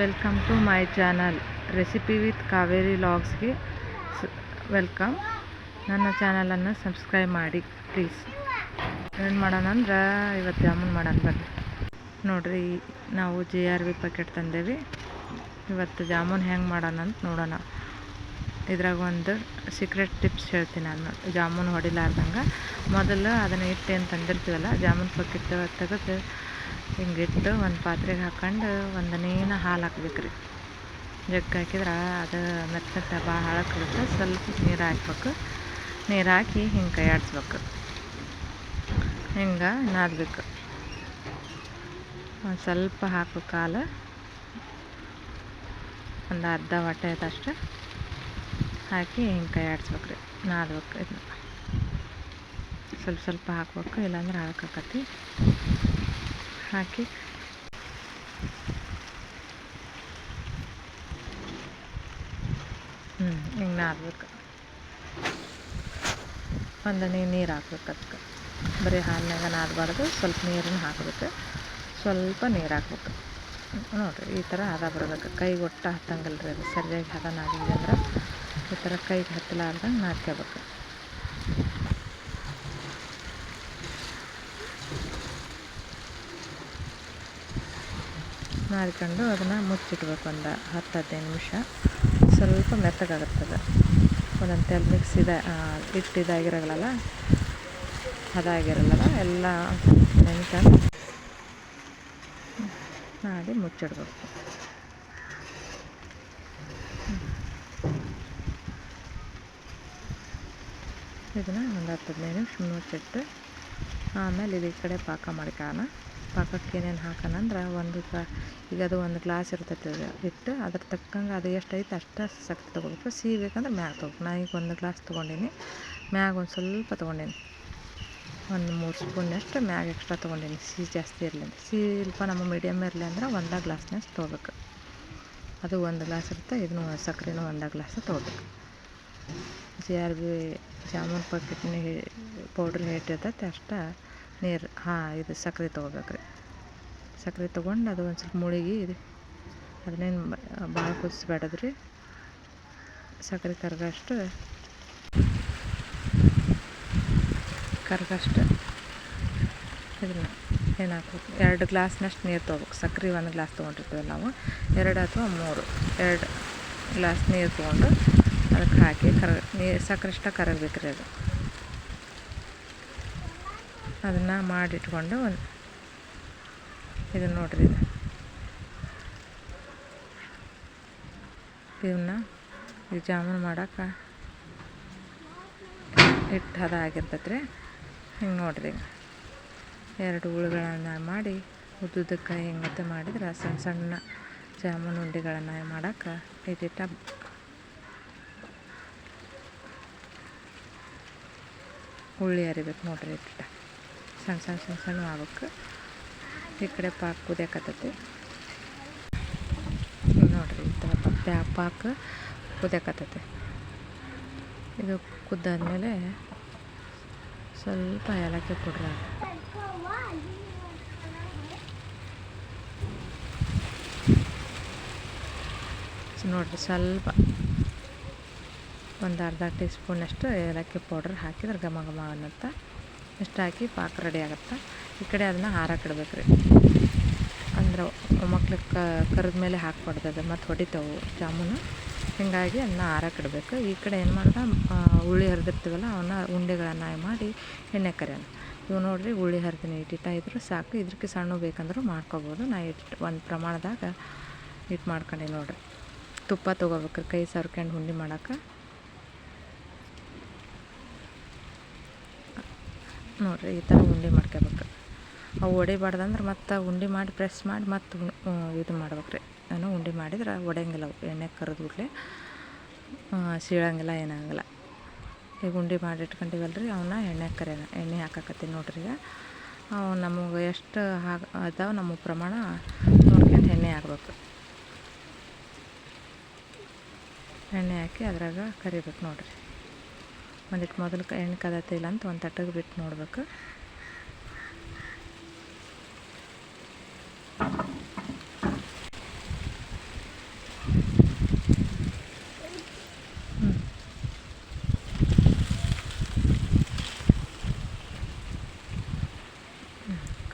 Welcome to my channel recipe with Kaveri ಲಾಗ್ಸ್ಗೆ welcome ನನ್ನ ಚಾನಲನ್ನು subscribe ಮಾಡಿ ಪ್ಲೀಸ್ ಏನು ಮಾಡೋಣ ಅಂದ್ರೆ, ಇವತ್ತು ಜಾಮೂನ್ ಮಾಡೋಣ ಬರ್ರಿ ನೋಡಿರಿ, ನಾವು ಜಿ ಆರ್ ಬಿ ಪ್ಯಾಕೆಟ್ ತಂದೇವಿ. ಇವತ್ತು ಜಾಮೂನ್ ಹೆಂಗೆ ಮಾಡೋಣ ಅಂತ ನೋಡೋಣ. ಇದ್ರಾಗ ಒಂದು ಸೀಕ್ರೆಟ್ ಟಿಪ್ಸ್ ಹೇಳ್ತೀನಿ ನಾನು. ಜಾಮೂನ್ ಹೊಡಿಲಾರ್ದಂಗೆ. ಮೊದಲು ಅದನ್ನು ಇಟ್ಟು ಏನು ತಂದಿರ್ತೀವಲ್ಲ, ಜಾಮೂನ್ ಪ್ಯಾಕೆಟ್ ತೆಗೆದು ಹಿಂಗಿಟ್ಟು ಒಂದು ಪಾತ್ರೆಗೆ ಹಾಕೊಂಡು ಒಂದನೇನ ನೀನ ಹಾಲು ಹಾಕ್ಬೇಕು ರೀ ಜಗ್ಗಿ ಹಾಕಿದ್ರೆ ಅದು ಮೆತ್ತ ಭಾಳ ಹಾಳಾಕಿರುತ್ತೆ ಸ್ವಲ್ಪ ನೀರು ಹಾಕ್ಬೇಕು. ನೀರು ಹಾಕಿ ಹಿಂಗೆ ಕೈ ಆಡಿಸ್ಬೇಕು ಹಿಂಗೆ ನಾದಬೇಕು. ಒಂದು ಸ್ವಲ್ಪ ಹಾಕು ಹಾಲು ಒಂದು ಅರ್ಧ ಹೊಟ್ಟೆ ಆಯ್ತಷ್ಟು ಹಾಕಿ ಹಿಂಗೆ ಕೈ ಆಡಿಸ್ಬೇಕು ರೀ ನಾದ್ಬೇಕು ಇದನ್ನ ಸ್ವಲ್ಪ ಸ್ವಲ್ಪ ಹಾಕ್ಬೇಕು. ಇಲ್ಲಾಂದ್ರೆ ಹಾಳಾಕತಿ ಹಾಕಿ. ಹ್ಞೂ ಹಿಂಗೆ ನಾದ್ಬೇಕು. ಒಂದು ನೀರು ಹಾಕ್ಬೇಕು ಅದಕ್ಕೆ ಬರೀ ಹಾಲಿನಾಗ ನಾದಬಾರ್ದು, ಸ್ವಲ್ಪ ನೀರನ್ನು ಹಾಕ್ಬೇಕು. ಸ್ವಲ್ಪ ನೀರು ಹಾಕ್ಬೇಕು. ನೋಡಿರಿ, ಈ ಥರ ಹದ ಬರ್ಬೇಕು. ಕೈಗೆ ಒಟ್ಟು ಹತ್ತಂಗಿಲ್ಲ ರೀ ಅದು. ಸರಿಯಾಗಿ ಹದ ನಾದಿದ್ವಿ ಅಂದ್ರೆ ಈ ಥರ ಕೈಗೆ ಹತ್ತಲಾರ್ದಂಗೆ ನಾದ್ಕೋಬೇಕು ನಾದ್ಕೊಂಡು ಅದನ್ನು ಮುಚ್ಚಿಡ್ಬೇಕು ಒಂದು ಹತ್ತು ಹದಿನೈದು ನಿಮಿಷ. ಸ್ವಲ್ಪ ಮೆತ್ತಗಾಗುತ್ತದೆ. ಒಂದೊಂದು ತೆಲ್ ಮಿಕ್ಸ್ ಇದೆ ಹಿಟ್ಟು ಇದಾಗಿರಲ್ಲ ಅದಾಗಿರಲ್ಲ ಎಲ್ಲ ನೆನ್ಕೊಂಡು ಮಾಡಿ ಮುಚ್ಚಿಡ್ಬೇಕು. ಇದನ್ನು ಒಂದು ಹತ್ತು ಹದಿನೈದು ನಿಮಿಷ ಮುಚ್ಚಿಟ್ಟು ಆಮೇಲೆ ಇದು ಈ ಕಡೆ ಪಾಕ ಮಾಡ್ಕೊಳ್ಳೋಣ ಪಾಕಕ್ಕೆ ಏನೇನು ಹಾಕೋಣ ಅಂದ್ರೆ ಒಂದು ಕ, ಈಗ ಅದು ಒಂದು ಗ್ಲಾಸ್ ಇರ್ತೈತೆ ಇಟ್ಟು ಅದ್ರ ತಕ್ಕಂಗೆ ಅದು ಎಷ್ಟು ಐತೆ ಅಷ್ಟು ಸಕ್ಕರೆ ತೊಗೋಬೇಕು. ಸಿಹಿ ಬೇಕಂದ್ರೆ ಮ್ಯಾಗ ತೊಗೋಬೇಕು. ನಾನು ಈಗ ಒಂದು ಗ್ಲಾಸ್ ತೊಗೊಂಡೀನಿ. ಮ್ಯಾಗ ಒಂದು ಸ್ವಲ್ಪ ತೊಗೊಂಡೀನಿ. ಒಂದು ಮೂರು ಸ್ಪೂನಷ್ಟು ಮ್ಯಾಗ ಎಕ್ಸ್ಟ್ರಾ ತೊಗೊಂಡೀನಿ. ಸಿಹಿ ಜಾಸ್ತಿ ಇರಲಿ ಅಂತ ಸಿಹಿ ಸ್ವಲ್ಪ ನಮ್ಮ ಮೀಡಿಯಮ್ ಇರಲಿ ಅಂದ್ರೆ ಒಂದೇ ಗ್ಲಾಸ್ನಷ್ಟು ತೊಗೋಬೇಕು. ಅದು ಒಂದು ಗ್ಲಾಸ್ ಇರುತ್ತೆ, ಇದನ್ನು ಸಕ್ಕರೆನೂ ಒಂದೇ ಗ್ಲಾಸ್ ತೊಗೋಬೇಕು. ಜಿ ಯಾರು ಬಿ ಜಾಮೂನ್ ಪ್ಯಾಕೆಟ್ನ ಪೌಡ್ರ್ ಇರ್ತೈತೆ ಅಷ್ಟು. ನೀರು, ಹಾಂ, ಇದು ಸಕ್ಕರೆ ತೊಗೋಬೇಕು ರೀ ಸಕ್ಕರೆ ತೊಗೊಂಡು ಅದು ಒಂದು ಸ್ವಲ್ಪ ಮುಳುಗಿ ಇದು, ಅದನ್ನೇನು ಭಾಳ ಕುದಿಸ್ಬೇಡದ್ರಿ. ಸಕ್ಕರೆ ಕರ್ಗಷ್ಟು ಕರ್ಗಷ್ಟು ಇದನ್ನ ಏನು ಹಾಕ್ಬೇಕು? ಎರಡು ಗ್ಲಾಸ್ನಷ್ಟು ನೀರು ತೊಗೋಬೇಕು. ಸಕ್ರೆ ಒಂದು ಗ್ಲಾಸ್ ತೊಗೊಂಡಿರ್ತೀವಿ ನಾವು. ಎರಡು ಅಥವಾ ಮೂರು. ಎರಡು ಗ್ಲಾಸ್ ನೀರು ತೊಗೊಂಡು ಅದಕ್ಕೆ ಹಾಕಿ ಕರ ನೀರು ಸಾಕಷ್ಟು ಕರಗಬೇಕು ರೀ ಅದು. ಅದನ್ನು ಮಾಡಿಟ್ಕೊಂಡು ಒಂದು ಇದನ್ನು ನೋಡಿರಿ ಇದು. ಇವನ್ನ ಈ ಜಾಮೂನು ಮಾಡೋಕೆ ಹಿಟ್ಟು ಹದ ಆಗಿರ್ತೈತೆ ರೀ ಹಿಂಗೆ ನೋಡ್ರಿ ಎರಡು ಹುಳುಗಳನ್ನು ಮಾಡಿ ಉದ್ದುದಕ್ಕೆ ಹಿಂಗತ್ತೆ ಮಾಡಿದ್ರೆ ಸಣ್ಣ ಸಣ್ಣ ಜಾಮೂನು ಉಂಡೆಗಳನ್ನು ಮಾಡೋಕೆ ಇದಿಟ್ಟ ಉಳ್ಳಿ ಅರಿಬೇಕು ನೋಡ್ರಿ ಇಟ್ಟ ಸಣ್ಣ ಸಣ್ಣ ಸಣ್ಣ ಸಣ್ಣ ಆಗ್ಬೇಕು. ಈ ಕಡೆ ಪಾಕ್ ಕುದಿಯಕತ್ತೈತಿ. ನೋಡ್ರಿ ಈ ಥರ ಪಪ್ಪೆ ಪಾಕ ಕುದಿಯಕತ್ತೈತಿ. ಇದು ಕುದ್ದಾದ್ಮೇಲೆ ಸ್ವಲ್ಪ ಏಲಕ್ಕಿ ಕೊಡ್ರಿ ನೋಡ್ರಿ ಸ್ವಲ್ಪ ಒಂದು ಅರ್ಧ ಟೀ ಸ್ಪೂನಷ್ಟು ಏಲಕ್ಕಿ ಪೌಡ್ರ್ ಹಾಕಿದ್ರೆ ಘಮ ಘಮ ಅನ್ನುತ್ತೆ? ಇಷ್ಟು ಹಾಕಿ ಪಾಕ ರೆಡಿ ಆಗುತ್ತೆ? ಈ ಕಡೆ ಅದನ್ನು ಹಾರಕ್ಕಿಡ್ಬೇಕು ರೀ ಅಂದ್ರೆ ಮಕ್ಳಿಗೆ ಕರೆದ ಮೇಲೆ ಹಾಕ್ಬಾರ್ದು ಅದು ಮತ್ತು ಹೊಡಿತಾವೆ ಜಾಮೂನು. ಹೀಗಾಗಿ ಅದನ್ನ ಹಾರಕ್ಕಿಡ್ಬೇಕು ಈ ಕಡೆ ಏನು ಮಾಡ್ದೆ ಹುಳಿ ಹರಿದಿರ್ತೀವಲ್ಲ, ಅವನ್ನ ಉಂಡೆಗಳನ್ನು ಮಾಡಿ ಎಣ್ಣೆ ಕರೆಯೋಣ. ಇವು ನೋಡಿರಿ ಉಳ್ಳಿ ಹರಿದಿನ ಇಟ್ಟಿಟ್ಟ ಇದ್ರೂ ಸಾಕು. ಇದಕ್ಕೆ ಸಣ್ಣ ಬೇಕಂದ್ರೂ ಮಾಡ್ಕೊಬೋದು. ನಾ ಇಟ್ಟು ಒಂದು ಪ್ರಮಾಣದಾಗ ಇಟ್ಟು ಮಾಡ್ಕೊಂಡೆ ನೋಡಿರಿ. ತುಪ್ಪ ತೊಗೋಬೇಕ್ರಿ, ಕೈ ಸರ್ಕೊಂಡು ಹುಂಡಿ ಮಾಡೋಕೆ ನೋಡಿರಿ ಈ ಥರ ಉಂಡೆ ಮಾಡ್ಕೋಬೇಕು. ಅವು ಒಡಿಬಾರ್ದಂದ್ರೆ ಮತ್ತು ಉಂಡೆ ಮಾಡಿ ಪ್ರೆಸ್ ಮಾಡಿ ಮತ್ತು ಇದು ಮಾಡ್ಬೇಕು ರೀ ನಾನು ಉಂಡೆ ಮಾಡಿದ್ರೆ ಒಡೆಯಂಗಿಲ್ಲ ಅವು. ಎಣ್ಣೆ ಕರೆದ್ಬಿಟ್ಲೆ ಸೀಳಂಗಿಲ್ಲ, ಏನಾಗಲ್ಲ. ಈಗ ಉಂಡೆ ಮಾಡಿ ಇಟ್ಕೊಂಡಿವಲ್ಲ ರೀ ಅವನ್ನ ಎಣ್ಣೆ ಕರೆಯೋಣ ಎಣ್ಣೆ ಹಾಕಕತ್ತೀನಿ ನೋಡ್ರಿ ಈಗ. ಅವು ನಮಗೆ ಎಷ್ಟು ಹಾಗೆ ಅದಾವೆ ನಮ್ಮ ಪ್ರಮಾಣ ನೋಡ್ಕೊಂಡು ಎಣ್ಣೆ ಹಾಕ್ಬೇಕು. ಎಣ್ಣೆ ಹಾಕಿ ಅದ್ರಾಗ ಕರಿಬೇಕು ನೋಡಿರಿ. ಒಂದಿಟ್ಟು ಮೊದಲು ಎಣ್ಣೆ ಕದತೆ ಇಲ್ಲ ಅಂತ ಒಂದು ತಟ್ಟಗೆ ಬಿಟ್ಟು ನೋಡ್ಬೇಕು.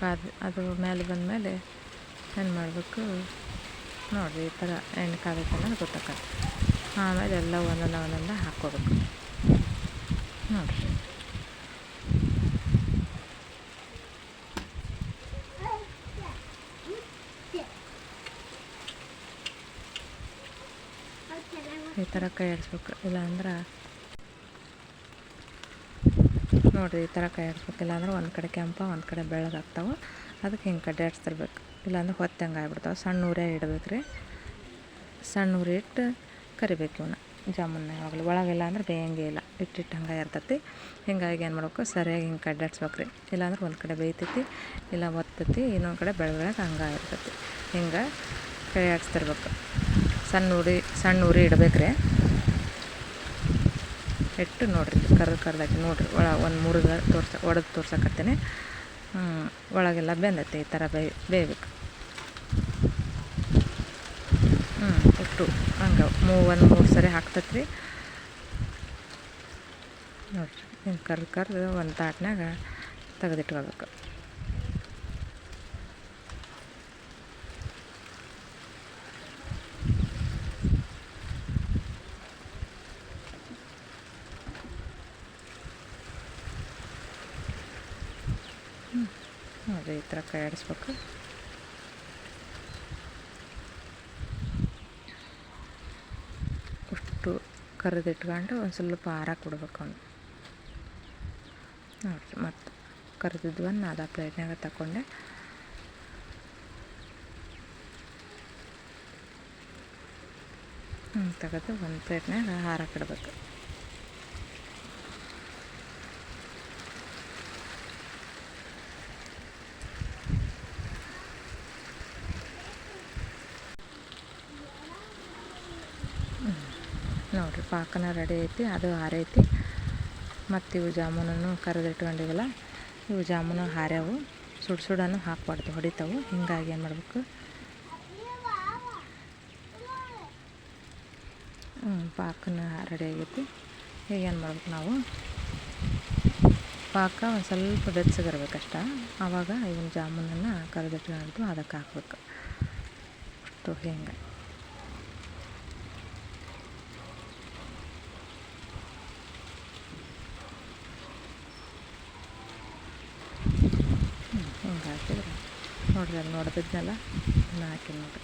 ಕಾದ, ಅದು ಮೇಲೆ ಬಂದಮೇಲೆ ಏನು ಮಾಡಬೇಕು? ನೋಡಿರಿ ಈ ಥರ ಎಣ್ಣೆ ಕಾದೈತೆ ಅನ್ನೋದು ಗೊತ್ತಾಗತ್ತೆ. ಆಮೇಲೆ ಎಲ್ಲ ಒಂದೊಂದು ಒಂದೊಂದು ಹಾಕ್ಕೋಬೇಕು. ನೋಡಿರಿ ಈ ಥರ ಕೈ ಆಡಿಸ್ಬೇಕು ಇಲ್ಲಾಂದ್ರೆ ನೋಡಿರಿ, ಈ ಥರ ಕೈ ಇಲ್ಲಾಂದ್ರೆ ಒಂದು ಕಡೆ ಕೆಂಪ, ಒಂದು ಕಡೆ ಬೆಳ್ಳಗಾಗ್ತಾವೆ ಅದಕ್ಕೆ ಹಿಂಗೆ ಕಡ್ಡಿ ಆಡಿಸ್ತಿರ್ಬೇಕು ಇಲ್ಲಾಂದ್ರೆ ಹೊತ್ತಂಗೆ ಆಗ್ಬಿಡ್ತಾವೆ. ಸಣ್ಣ ಊರೇ ಇಡ್ಬೇಕು ರೀ. ಸಣ್ಣ ಊರಿಟ್ಟು ಕರಿಬೇಕು ಇವನ್ನ ಜಾಮೂನ್ನ ಯಾವಾಗಲೂ ಒಳಗೆ ಅಂದ್ರೆ ಬೇಯಂಗೇ ಇಲ್ಲ. ಇಟ್ಟಿಟ್ಟು ಹಂಗೆ ಇರ್ತೈತಿ. ಹಿಂಗಾಗಿ ಏನು ಮಾಡ್ಬೇಕು? ಸರಿಯಾಗಿ ಹಿಂಗೆ ಕಡ್ಡಾಡ್ಸ್ಬೇಕು ರೀ ಇಲ್ಲಾಂದ್ರೆ ಒಂದು ಕಡೆ ಬೇಯ್ತೈತಿ, ಇಲ್ಲ ಒತ್ತೈತಿ, ಇನ್ನೊಂದು ಕಡೆ ಬೆಳ ಬೆಳಗ್ಗೆ ಹಂಗೆ ಇರ್ತೈತಿ. ಹಿಂಗೆ ಕೈ ಆಡಿಸ್ತಿರ್ಬೇಕು ಸಣ್ಣ ಉರಿ ಸಣ್ಣ ಉರಿ ಇಡ್ಬೇಕು ರೀ ಇಟ್ಟು ನೋಡಿರಿ, ಕರ್ದು ಕರ್ದಾಕಿ ನೋಡಿರಿ. ಒಳ ಒಂದು ಮೂರು ತೋರ್ಸ, ಒಡೆದು ತೋರ್ಸಕತ್ತೇನೆ. ಒಳಗೆಲ್ಲ ಬೆಂದೈತಿ, ಈ ಥರ ಬೇಯ್, ಬೇಯಬೇಕು. ಹ್ಞೂ ಇಟ್ಟು ಹಂಗೆ ಮೂ ಒಂದು ಮೂರು ಸರಿ ಹಾಕ್ತೈತಿ ರೀ ನೋಡಿರಿ. ಹಿಂಗೆ ಕರ್ದು ಕರ್ದು ಒಂದು ತಾಟ್ನಾಗ ತೆಗೆದಿಟ್ಕೋಬೇಕು. ನೋಡಿರಿ ಈ ಥರ ಕೈ ಆಡಿಸ್ಬೇಕು ಅಷ್ಟು ಕರೆದಿಟ್ಕೊಂಡು ಒಂದು ಸ್ವಲ್ಪ ಆರ ಕೊಡ್ಬೇಕು ಅವ್ನು. ನೋಡಿರಿ ಮತ್ತು ಕರೆದಿದ್ದು ಒಂದು ನಾಲ್ಕು ಪ್ಲೇಟ್ನಾಗ ತಗೊಂಡೆ ಹ್ಞೂ ತೆಗೆದು ಒಂದು ಪ್ಲೇಟ್ನಾಗ ಹ್ಞೂ ನೋಡಿರಿ, ಪಾಕನ ರೆಡಿ ಐತಿ, ಅದು ಹಾರೈತಿ ಮತ್ತು ಇವು ಜಾಮೂನನ್ನು ಕರೆದಿಟ್ಕೊಂಡಿವಲ್ಲ ಇವು ಜಾಮೂನು ಹಾರ್ಯಾವು. ಸುಡು ಸುಡನು ಹಾಕ್ಬಾರ್ದು, ಹೊಡಿತಾವು. ಹಿಂಗಾಗಿ ಏನು ಮಾಡಬೇಕು? ಪಾಕನ ರೆಡಿ ಆಗೈತಿ. ಈಗ ಏನು ಮಾಡ್ಬೇಕು ನಾವು? ಪಾಕ ಒಂದು ಸ್ವಲ್ಪ ಬೆಚ್ಚಗಿರ್ಬೇಕಷ್ಟ ಆವಾಗ ಇವನ್ನ ಜಾಮೂನನ್ನು ಕರೆದಿಟ್ಕೊಂಡು ಅದಕ್ಕೆ ಹಾಕ್ಬೇಕು. ಅಷ್ಟು ಹಿಂಗೆ ಹಾಕಿದ್ರೆ ನೋಡ್ರಿ, ಅಲ್ಲಿ ನೋಡ್ತಿದ್ನಲ್ಲ ಹಾಕಿ ನೋಡ್ರಿ.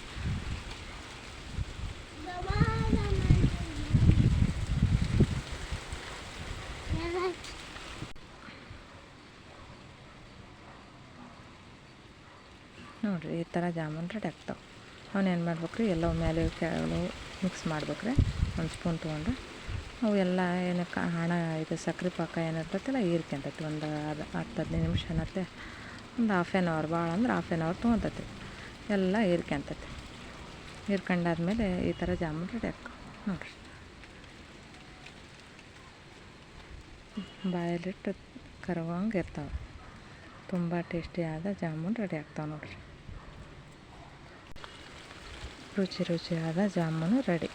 ನೋಡಿರಿ, ಈ ಥರ ಜಾಮೂನ್ ರೆಡಿ ಆಗ್ತಾವೆ. ಅವನ್ನ ಏನು ಮಾಡ್ಬೇಕು ರೀ ಎಲ್ಲ ಮೇಲೆ ಕೆಳಗಳು ಮಿಕ್ಸ್ ಮಾಡ್ಬೇಕು ರೀ ಒಂದು ಸ್ಪೂನ್ ತೊಗೊಂಡು. ಅವು ಎಲ್ಲ ಏನಕ್ಕೆ, ಹಣ ಇದು ಸಕ್ಕರೆ ಪಾಕ ಏನಿರ್ತೈತಲ್ಲ ಹೀರ್ಕೊಂತೈತಿ ಒಂದು ಅದು ಹತ್ತು ಹದಿನೈದು ನಿಮಿಷ ಅನ್ನತ್ತೆ ಒಂದು ಹಾಫ್ ಆ್ಯನ್ ಅವರ್ ಭಾಳ ಅಂದ್ರೆ ಹಾಫ್ ಆ್ಯನ್ ಅವರ್ ತೊಗೊತೈತಿ. ಎಲ್ಲ ಹೀರ್ಕೊಂತೈತಿ ಹೀರ್ಕೊಂಡಾದ್ಮೇಲೆ ಈ ಥರ ಜಾಮೂನ್ ರೆಡಿ ಹಾಕೋ ನೋಡಿರಿ. ಬಾಯಲ್ಲಿಟ್ಟು ಕರ್ವಂಗೆ ಇರ್ತಾವೆ. ತುಂಬ ಟೇಸ್ಟಿಯಾದ ಜಾಮೂನ್ ರೆಡಿ ಆಗ್ತಾವೆ ನೋಡಿರಿ. ರುಚಿ ರುಚಿಯಾದ ಜಾಮೂನು ರೆಡಿ